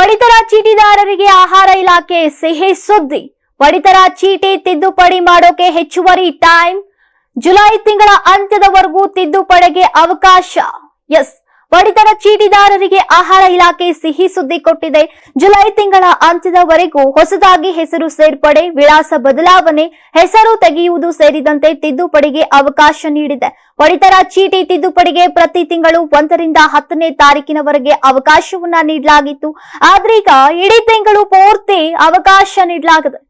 ಪಡಿತರ ಚೀಟಿದಾರರಿಗೆ ಆಹಾರ ಇಲಾಖೆ ಸಿಹಿ ಸುದ್ದಿ. ಪಡಿತರ ಚೀಟಿ ತಿದ್ದುಪಡಿ ಮಾಡೋಕೆ ಹೆಚ್ಚುವರಿ ಟೈಮ್. ಜುಲೈ ತಿಂಗಳ ಅಂತ್ಯದವರೆಗೂ ತಿದ್ದುಪಡಿಗೆ ಅವಕಾಶ. ಎಸ್. ಪಡಿತರ ಚೀಟಿದಾರರಿಗೆ ಆಹಾರ ಇಲಾಖೆ ಸಿಹಿ ಸುದ್ದಿ ಕೊಟ್ಟಿದೆ. ಜುಲೈ ತಿಂಗಳ ಅಂತ್ಯದವರೆಗೂ ಹೊಸದಾಗಿ ಹೆಸರು ಸೇರ್ಪಡೆ, ವಿಳಾಸ ಬದಲಾವಣೆ, ಹೆಸರು ತೆಗೆಯುವುದು ಸೇರಿದಂತೆ ತಿದ್ದುಪಡಿಗೆ ಅವಕಾಶ ನೀಡಿದೆ. ಪಡಿತರ ಚೀಟಿ ತಿದ್ದುಪಡಿಗೆ ಪ್ರತಿ ತಿಂಗಳು ಒಂದರಿಂದ ಹತ್ತನೇ ತಾರೀಕಿನವರೆಗೆ ಅವಕಾಶವನ್ನ ನೀಡಲಾಗಿತ್ತು. ಆದ್ರೀಗ ಇಡೀ ತಿಂಗಳು ಪೂರ್ತಿ ಅವಕಾಶ ನೀಡಲಾಗಿದೆ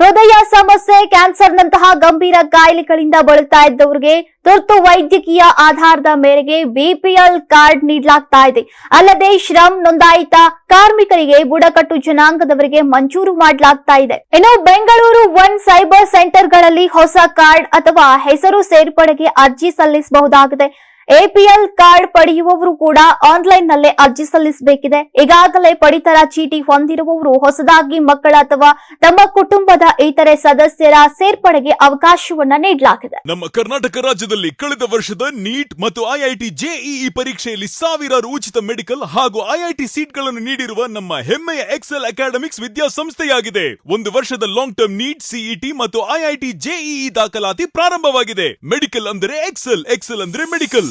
ಹೃದಯ ಸಮಸ್ಯೆ ಕ್ಯಾನ್ಸರ್ನಂತಹ ಗಂಭೀರ ಕಾಯಿಲೆಗಳಿಂದ ಬಳಲ್ತಾ ಇದ್ದವರಿಗೆ ತುರ್ತು ವೈದ್ಯಕೀಯ ಆಧಾರದ ಮೇರೆಗೆ ಬಿಪಿಎಲ್ ಕಾರ್ಡ್ ನೀಡಲಾಗ್ತಾ ಇದೆ. ಅಲ್ಲದೆ ಶ್ರಮ್ ನೋಂದಾಯಿತ ಕಾರ್ಮಿಕರಿಗೆ ಬುಡಕಟ್ಟು ಜನಾಂಗದವರಿಗೆ ಮಂಜೂರು ಮಾಡಲಾಗ್ತಾ ಇದೆ. ಇನ್ನು ಬೆಂಗಳೂರು ಒನ್ ಸೈಬರ್ ಸೆಂಟರ್ಗಳಲ್ಲಿ ಹೊಸ ಕಾರ್ಡ್ ಅಥವಾ ಹೆಸರು ಸೇರ್ಪಡೆಗೆ ಅರ್ಜಿ ಸಲ್ಲಿಸಬಹುದಾಗಿದೆ. ಎಪಿಎಲ್ ಕಾರ್ಡ್ ಪಡೆಯುವವರು ಕೂಡ ಆನ್ಲೈನ್ ನಲ್ಲೇ ಅರ್ಜಿ ಸಲ್ಲಿಸಬೇಕಿದೆ. ಈಗಾಗಲೇ ಪಡಿತರ ಚೀಟಿ ಹೊಂದಿರುವವರು ಹೊಸದಾಗಿ ಮಕ್ಕಳ ಅಥವಾ ತಮ್ಮ ಕುಟುಂಬದ ಇತರೆ ಸದಸ್ಯರ ಸೇರ್ಪಡೆಗೆ ಅವಕಾಶವನ್ನ ನೀಡಲಾಗಿದೆ. ನಮ್ಮ ಕರ್ನಾಟಕ ರಾಜ್ಯದಲ್ಲಿ ಕಳೆದ ವರ್ಷದ ನೀಟ್ ಮತ್ತು ಐಐಟಿ ಜೆಇಇ ಪರೀಕ್ಷೆಯಲ್ಲಿ ಸಾವಿರಾರು ಉಚಿತ ಮೆಡಿಕಲ್ ಹಾಗೂ ಐಐಟಿ ಸೀಟ್ಗಳನ್ನು ನೀಡಿರುವ ನಮ್ಮ ಹೆಮ್ಮೆಯ ಎಕ್ಸೆಲ್ ಅಕಾಡೆಮಿಕ್ಸ್ ವಿದ್ಯಾಸಂಸ್ಥೆಯಾಗಿದೆ. ಒಂದು ವರ್ಷದ ಲಾಂಗ್ ಟರ್ಮ್ ನೀಟ್ ಸಿಇಟಿ ಮತ್ತು ಐಐಟಿ ಜೆಇಇ ದಾಖಲಾತಿ ಪ್ರಾರಂಭವಾಗಿದೆ. ಮೆಡಿಕಲ್ ಅಂದರೆ ಎಕ್ಸೆಲ್ ಎಕ್ಸೆಲ್ ಅಂದ್ರೆ ಮೆಡಿಕಲ್